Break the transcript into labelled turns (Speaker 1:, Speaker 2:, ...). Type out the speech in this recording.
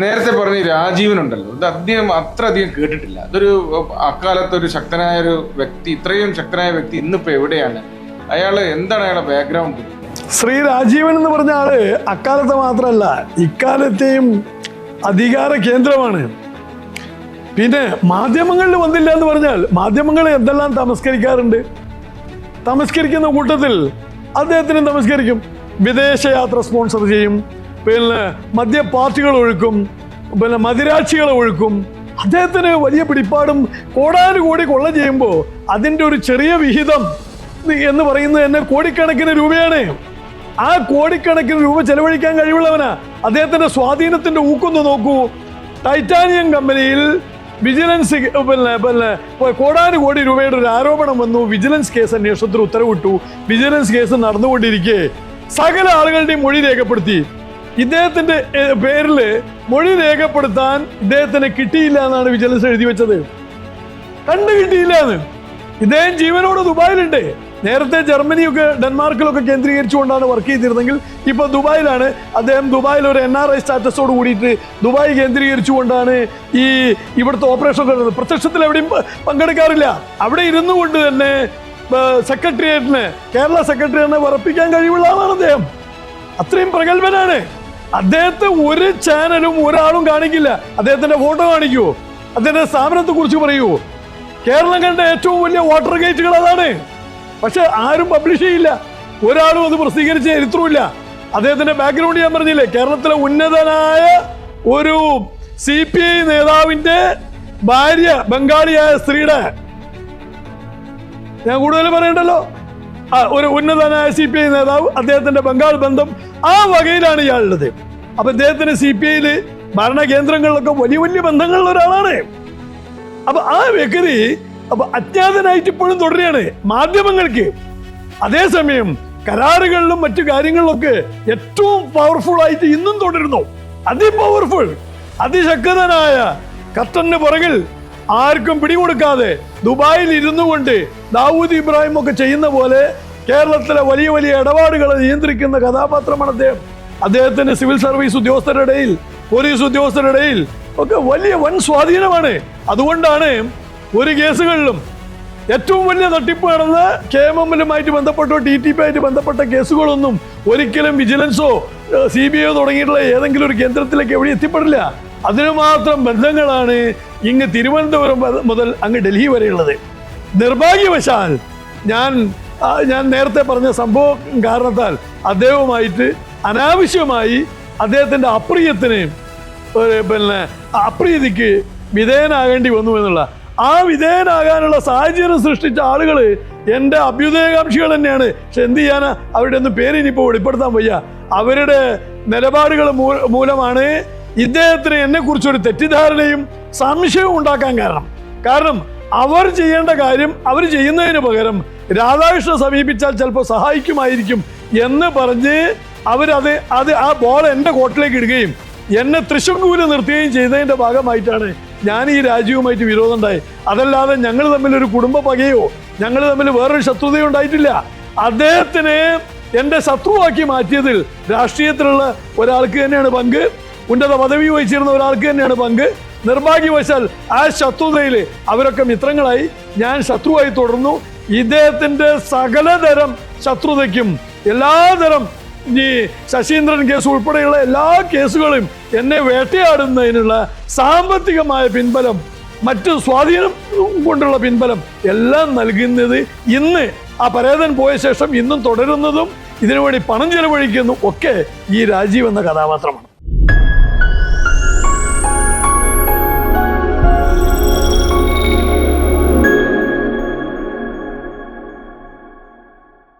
Speaker 1: നേരത്തെ പറഞ്ഞ രാജീവനുണ്ടല്ലോ. ഇത് അദ്ദേഹം അത്ര അധികം കേട്ടിട്ടില്ല. അതൊരു അക്കാലത്ത് ഒരു ശക്തനായ ഒരു വ്യക്തി ഇത്രയും ശക്തനായ വ്യക്തി ഇന്നിപ്പോ എവിടെയാണ്? അയാൾ എന്താണ് അയാളുടെ ബാക്ക്ഗ്രൗണ്ട്
Speaker 2: ശ്രീ രാജീവൻ എന്ന് പറഞ്ഞ ആൾ അക്കാലത്ത് മാത്രമല്ല ഇക്കാലത്തെയും അധികാര കേന്ദ്രമാണ്. പിന്നെ മാധ്യമങ്ങളിൽ വന്നില്ല എന്ന് പറഞ്ഞാൽ മാധ്യമങ്ങൾ എന്തെല്ലാം തമസ്കരിക്കാറുണ്ട്? തമസ്കരിക്കുന്ന കൂട്ടത്തിൽ അദ്ദേഹത്തിനും തമസ്കരിക്കും. വിദേശയാത്ര സ്പോൺസർ ചെയ്യും. പിന്നെ മദ്യ പാർട്ടികൾ ഒഴുക്കും പിന്നെ മദിരാക്ഷികൾ ഒഴുക്കും. അദ്ദേഹത്തിന് വലിയ പിടിപ്പാടും കോടാനുകോടി കൊള്ള ചെയ്യുമ്പോൾ അതിന്റെ ഒരു ചെറിയ വിഹിതം എന്ന് പറയുന്നത് തന്നെ കോടിക്കണക്കിന് രൂപയാണ്. ആ കോടിക്കണക്കിന് രൂപ ചെലവഴിക്കാൻ കഴിവുള്ളവനാ. അദ്ദേഹത്തിന്റെ സ്വാധീനത്തിന്റെ ഊക്കൊന്ന് നോക്കൂ. ടൈറ്റാനിയം കമ്പനിയിൽ വിജിലൻസ് പിന്നെ പിന്നെ കോടാനു കോടി രൂപയുടെ ഒരു ആരോപണം വന്നു. വിജിലൻസ് കേസ് അന്വേഷണത്തിന് ഉത്തരവിട്ടു. വിജിലൻസ് കേസ് നടന്നുകൊണ്ടിരിക്കെ. സകല ആളുകളുടെയും മൊഴി രേഖപ്പെടുത്തി. ഇദ്ദേഹത്തിന്റെ പേരിൽ മൊഴി രേഖപ്പെടുത്താൻ ഇദ്ദേഹത്തിന് കിട്ടിയില്ല എന്നാണ് വിജിലൻസ് എഴുതി വെച്ചത്. കണ്ടു കിട്ടിയില്ല എന്ന്. ഇദ്ദേഹം ജീവനോട് ദുബായിലുണ്ട്. നേരത്തെ ജർമ്മനിയൊക്കെ ഡെൻമാർക്കിലൊക്കെ കേന്ദ്രീകരിച്ചുകൊണ്ടാണ് വർക്ക് ചെയ്തിരുന്നെങ്കിൽ ഇപ്പൊ ദുബായിലാണ്. അദ്ദേഹം ദുബായിൽ ഒരു എൻ ആർ ഐ സ്റ്റാറ്റസോട് കൂടിയിട്ട് ദുബായ് കേന്ദ്രീകരിച്ചുകൊണ്ടാണ് ഈ ഇവിടുത്തെ ഓപ്പറേഷൻ നടന്നത്. പ്രത്യക്ഷത്തിൽ എവിടെയും പങ്കെടുക്കാറില്ല. അവിടെ ഇരുന്നു കൊണ്ട് തന്നെ സെക്രട്ടേറിയറ്റിന് കേരള സെക്രട്ടേറിയറ്റിനെ വറപ്പിക്കാൻ കഴിവുള്ള ആളാണ് അദ്ദേഹം. അത്രയും പ്രഗത്ഭനാണ്. അദ്ദേഹത്തെ ഒരു ചാനലും ഒരാളും കാണിക്കില്ല. അദ്ദേഹത്തിന്റെ ഫോട്ടോ കാണിക്കുവോ അദ്ദേഹത്തിന്റെ സ്ഥാപനത്തെ കുറിച്ച് പറയുവോ കേരളം കണ്ട ഏറ്റവും വലിയ വാട്ടർ ഗേറ്റുകൾ അതാണ്. പക്ഷെ ആരും പബ്ലിഷ് ചെയ്യില്ല. ഒരാളും അത് പ്രസിദ്ധീകരിച്ച ചരിത്രമില്ല അദ്ദേഹത്തിന്റെ ബാക്ക്ഗ്രൗണ്ട് ഞാൻ പറഞ്ഞില്ലേ? കേരളത്തിലെ ഉന്നതനായ ഒരു സി പി ഐ നേതാവിന്റെ ഭാര്യ ബംഗാളിയായ സ്ത്രീയുടെ. ഞാൻ കൂടുതൽ പറയണ്ടല്ലോ? ഒരു ഉന്നതനായ സി പി ഐ നേതാവ് അദ്ദേഹത്തിന്റെ ബംഗാൾ ബന്ധം ആ വകയിലാണ് ഇയാളുള്ളത്. അപ്പൊ ഇദ്ദേഹത്തിന് സി പി ഐയിൽ ഭരണകേന്ദ്രങ്ങളിലൊക്കെ വലിയ വലിയ ബന്ധങ്ങളുള്ള ഒരാളാണ്. അപ്പൊ ആ വ്യക്തി അപ്പൊ അജ്ഞാതനായിട്ട് ഇപ്പോഴും തുടരുകയാണ് മാധ്യമങ്ങൾക്ക്. അതേസമയം കരാറുകളിലും മറ്റു കാര്യങ്ങളിലൊക്കെ ഏറ്റവും പവർഫുൾ ആയിട്ട് ഇന്നും തുടരുന്നു. അതിപവർഫുൾ അതിശക്തനായ ഖത്തറിന് പുറകിൽ ആർക്കും പിടികൊടുക്കാതെ ദുബായിൽ ഇരുന്നു കൊണ്ട് ദാവൂദ് ഇബ്രാഹിം ഒക്കെ ചെയ്യുന്ന പോലെ കേരളത്തിലെ വലിയ വലിയ ഇടപാടുകളെ നിയന്ത്രിക്കുന്ന കഥാപാത്രമാണ് അദ്ദേഹം. അദ്ദേഹത്തിന് സിവിൽ സർവീസ് ഉദ്യോഗസ്ഥരുടെ ഇടയിൽ പോലീസ് ഉദ്യോഗസ്ഥരുടെ ഇടയിൽ ഒക്കെ വലിയ വൻ സ്വാധീനമാണ്. അതുകൊണ്ടാണ് ഒരു കേസുകളിലും ഏറ്റവും വലിയ തട്ടിപ്പ് നടന്ന കെ എം എമ്മിലുമായിട്ട് ബന്ധപ്പെട്ടോ ടി ടി പി ആയിട്ട് ബന്ധപ്പെട്ട കേസുകളൊന്നും ഒരിക്കലും വിജിലൻസോ സി ബി ഐ തുടങ്ങിയിട്ടുള്ള ഏതെങ്കിലും ഒരു കേന്ദ്രത്തിലേക്ക് എവിടെ എത്തിപ്പെടില്ല. അതിന് മാത്രം ബന്ധങ്ങളാണ് ഇങ്ങ് തിരുവനന്തപുരം മുതൽ അങ്ങ് ഡൽഹി വരെയുള്ളത്. നിർഭാഗ്യവശാൽ ഞാൻ ഞാൻ നേരത്തെ പറഞ്ഞ സംഭവം കാരണത്താൽ അദ്ദേഹവുമായിട്ട് അനാവശ്യമായി അദ്ദേഹത്തിന്റെ അപ്രിയത്തിന് പിന്നെ അപ്രീതിക്ക് വിധേയനാകേണ്ടി വന്നു എന്നുള്ള ആ വിധേയനാകാനുള്ള സാഹചര്യം സൃഷ്ടിച്ച ആളുകൾ എന്റെ അഭ്യുദയകാംക്ഷികൾ തന്നെയാണ്. പക്ഷെ എന്ത് ചെയ്യാനാ? അവരുടെ ഒന്നും പേര് ഇനിയിപ്പോൾ വെളിപ്പെടുത്താൻ വയ്യ. അവരുടെ നിലപാടുകൾ മൂലമാണ് ഇദ്ദേഹത്തിന് എന്നെ കുറിച്ചൊരു തെറ്റിദ്ധാരണയും സംശയവും ഉണ്ടാക്കാൻ കാരണം. കാരണം അവർ ചെയ്യേണ്ട കാര്യം അവർ ചെയ്യുന്നതിന് പകരം രാധാകൃഷ്ണനെ സമീപിച്ചാൽ ചിലപ്പോൾ സഹായിക്കുമായിരിക്കും എന്ന് പറഞ്ഞ് അവരത് അത് ആ ബോൾ എന്റെ കോട്ടിലേക്ക് ഇടുകയും എന്നെ തൃശങ്കൂര് നിർത്തുകയും ചെയ്തതിന്റെ ഭാഗമായിട്ടാണ് ഞാൻ ഈ രാജ്യവുമായിട്ട് വിരോധം ഉണ്ടായി അതല്ലാതെ ഞങ്ങൾ തമ്മിൽ ഒരു കുടുംബ പകയോ ഞങ്ങൾ തമ്മിൽ വേറൊരു ശത്രുതയോ ഉണ്ടായിട്ടില്ല. അദ്ദേഹത്തിനെ എന്റെ ശത്രുവാക്കി മാറ്റിയതിൽ രാഷ്ട്രീയത്തിലുള്ള ഒരാൾക്ക് തന്നെയാണ് പങ്ക് ഉന്നത പദവി വഹിച്ചിരുന്ന ഒരാൾക്ക് തന്നെയാണ് പങ്ക്. നിർഭാഗ്യവശാൽ ആ ശത്രുതയിൽ അവരൊക്കെ മിത്രങ്ങളായി. ഞാൻ ശത്രുവായി തുടർന്നു. ഇദ്ദേഹത്തിന്റെ സകലതരം ശത്രുതയ്ക്കും എല്ലാതരം ഈ ശശീന്ദ്രൻ കേസ് ഉൾപ്പെടെയുള്ള എല്ലാ കേസുകളും എന്നെ വേട്ടയാടുന്നതിനുള്ള സാമ്പത്തികമായ പിൻബലം മറ്റു സ്വാധീനം കൊണ്ടുള്ള പിൻബലം എല്ലാം നൽകുന്നത് ഇന്ന്. ആ പരേതൻ പോയ ശേഷം ഇന്നും തുടരുന്നതും ഇതിനുവേണ്ടി പണം ചെലവഴിക്കുന്നതും ഒക്കെ ഈ രാജീവ് എന്ന കഥാപാത്രമാണ്.